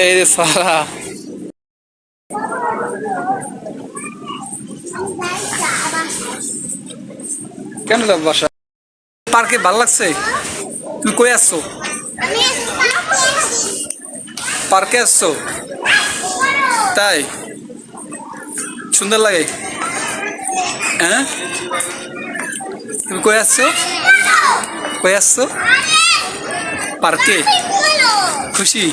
এই সারা। কেন যাব বাসা? পার্কে ভালো লাগছে? তুমি কই আসছো? পার্কে আসছো? তাই? সুন্দর লাগে। হ্যাঁ? তুমি কই আসছো? কই আসছো? পার্কে? খুশি?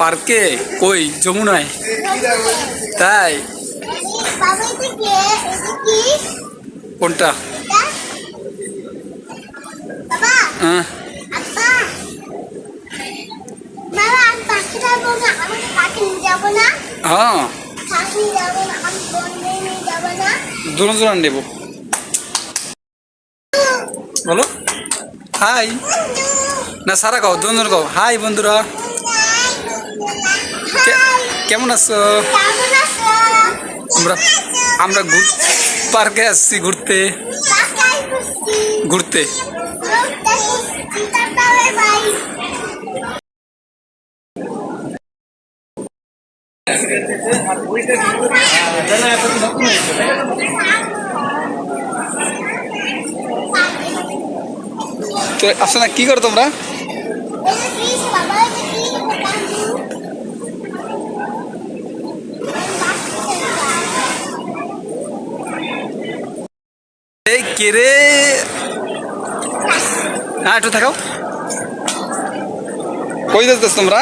পার্কে? কই? যমুনায়? তাই? কোনটা? হ্যাঁ। হ্যাঁ। দুজন দুজন নেব বলো। হাই। না, সারা কও দুজন কও। হাই, বন্ধুরা। কেমন আছো? আমরা আমরা পার্কে আসছি ঘুরতে। ঘুরতে। তো আসো না কি করো তোমরা? এই কেরে হ্যাঁ একটু থাকাও কই যাচ্ছ তোমরা?